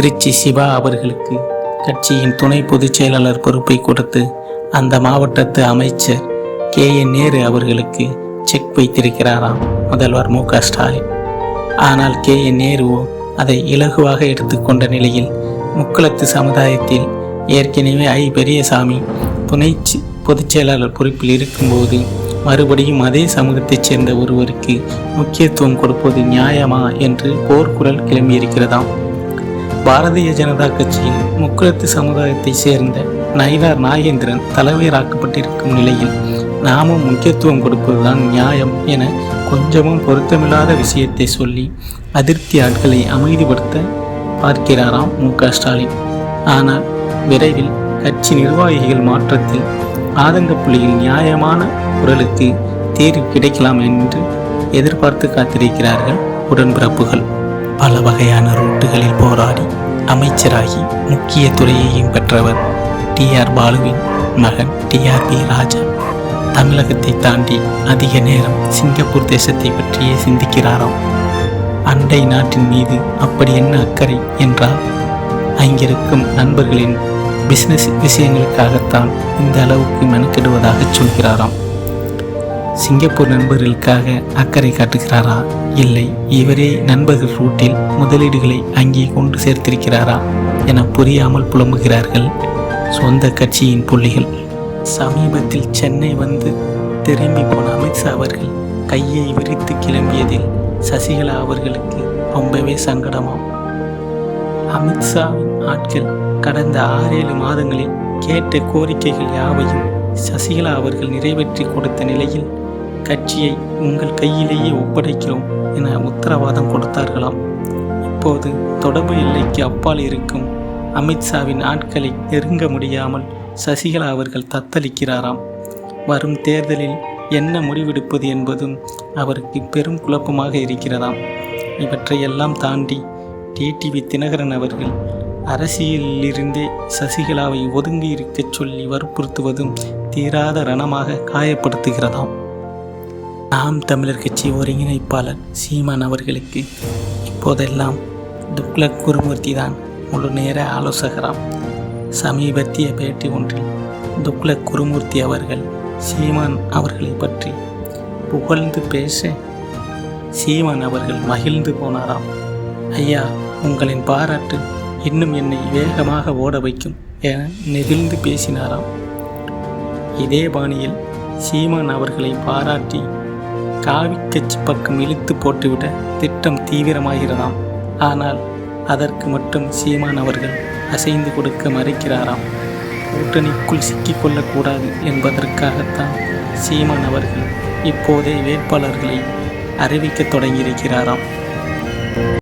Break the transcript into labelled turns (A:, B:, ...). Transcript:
A: திருச்சி சிவா அவர்களுக்கு கட்சியின் துணை பொதுச் செயலாளர் பொறுப்பை கொடுத்து அந்த மாவட்டத்து அமைச்சர் கே என் நேரு அவர்களுக்கு செக் வைத்திருக்கிறாராம் முதல்வர் மு க ஸ்டாலின். ஆனால் கே என் நேருவோ அதை இலகுவாக எடுத்துக்கொண்ட நிலையில் முக்குளத்து சமுதாயத்தில் ஏற்கனவே ஐ பெரியசாமி துணை பொதுச்செயலாளர் பொதுச் செயலாளர் பொறுப்பில் இருக்கும்போது மறுபடியும் அதே சமூகத்தைச் சேர்ந்த ஒருவருக்கு முக்கியத்துவம் கொடுப்பது நியாயமா என்று போர்க்குரல் கிளம்பியிருக்கிறதாம். பாரதிய ஜனதா கட்சியின் முக்குளத்து சமுதாயத்தைச் சேர்ந்த நயினார் நாகேந்திரன் தலைவராக்கப்பட்டிருக்கும் நிலையில் நாமும் முக்கியத்துவம் கொடுப்பதுதான் நியாயம் என கொஞ்சமும் பொருத்தமில்லாத விஷயத்தை சொல்லி அதிருப்தி ஆட்களை அமைதிப்படுத்த பார்க்கிறாராம் மு க ஸ்டாலின். ஆனால் விரைவில் கட்சி நிர்வாகிகள் மாற்றத்தில் ஆதங்க புள்ளியில் நியாயமான குரலுக்கு தீர்வு கிடைக்கலாம் என்று எதிர்பார்த்து காத்திருக்கிறார்கள் உடன்பிறப்புகள். பல வகையான ரூட்டுகளில் போராடி அமைச்சராகி முக்கிய துறையையும் பெற்றவர் டிஆர் பாலுவின் மகன் டிஆர்பி ராஜா. தமிழகத்தை தாண்டி அதிக நேரம் சிங்கப்பூர் தேசத்தை பற்றியே சிந்திக்கிறாராம். அண்டை நாட்டின் மீது அப்படி என்ன அக்கறை என்றால் அங்கிருக்கும் நண்பர்களின் பிசினஸ் விஷயங்களுக்காகத்தான் இந்த அளவுக்கு மெனக்கெடுவதாக சொல்கிறாராம். சிங்கப்பூர் நண்பர்களுக்காக அக்கறை காட்டுகிறாரா? இல்லை. இவரே நண்பர்கள் ரூட்டில் முதலீடுகளை அங்கே கொண்டு சேர்த்திருக்கிறாரா என புரியாமல் புலம்புகிறார்கள் சொந்த கட்சியின் புள்ளிகள். சமீபத்தில் சென்னை வந்து திரும்பி போன அமித்ஷா அவர்கள் கையை விரித்து கிளம்பியதில் சசிகலா அவர்களுக்கு ரொம்பவே சங்கடமாம் அமித்ஷாவின் ஆட்கள் கடந்த ஆறேழு மாதங்களில் கேட்ட கோரிக்கைகள் யாவையும் சசிகலா அவர்கள் நிறைவேற்றி கொடுத்த நிலையில் கட்சியை உங்கள் கையிலேயே ஒப்படைக்கிறோம் என உத்தரவாதம் கொடுத்தார்களாம். இப்போது தொடர்பு எல்லைக்கு அப்பால் இருக்கும் அமித்ஷாவின் ஆட்களை நெருங்க முடியாமல் சசிகலா அவர்கள் தத்தளிக்கிறாராம். வரும் தேர்தலில் என்ன முடிவெடுப்பது என்பதும் அவருக்கு பெரும் குழப்பமாக இருக்கிறதாம். இவற்றையெல்லாம் தாண்டி டிடிவி தினகரன் அவர்கள் அரசியலிலிருந்தே சசிகலாவை ஒதுங்கி இருக்கச் சொல்லி வற்புறுத்துவதும் தீராத ரணமாக காயப்படுத்துகிறதாம். நாம் தமிழர் கட்சி ஒருங்கிணைப்பாளர் சீமான் அவர்களுக்கு இப்போதெல்லாம் துக்ளக் குருமூர்த்தி தான் முழு நேர ஆலோசகராம். சமீபத்திய பேட்டி ஒன்றில் துக்ளக் குருமூர்த்தி அவர்கள் சீமான் அவர்களை பற்றி புகழ்ந்து பேச சீமான் அவர்கள் மகிழ்ந்து போனாராம். ஐயா உங்களின் பாராட்டு இன்னும் என்னை வேகமாக ஓட வைக்கும் என நெகிழ்ந்து பேசினாராம். இதே பாணியில் சீமான் அவர்களை பாராட்டி காவி கட்சி பக்கம் இழுத்து போட்டுவிட திட்டம் தீவிரமாகிறதாம். ஆனால் அதற்கு மட்டும் சீமான் அவர்கள் அசைந்து கொடுக்க மறுக்கிறாராம். கூட்டணிக்குள் சிக்கிக்கொள்ளக்கூடாது என்பதற்காகத்தான் சீமான் அவர்கள் இப்போதே வேட்பாளர்களை அறிவிக்கத் தொடங்கியிருக்கிறாராம்.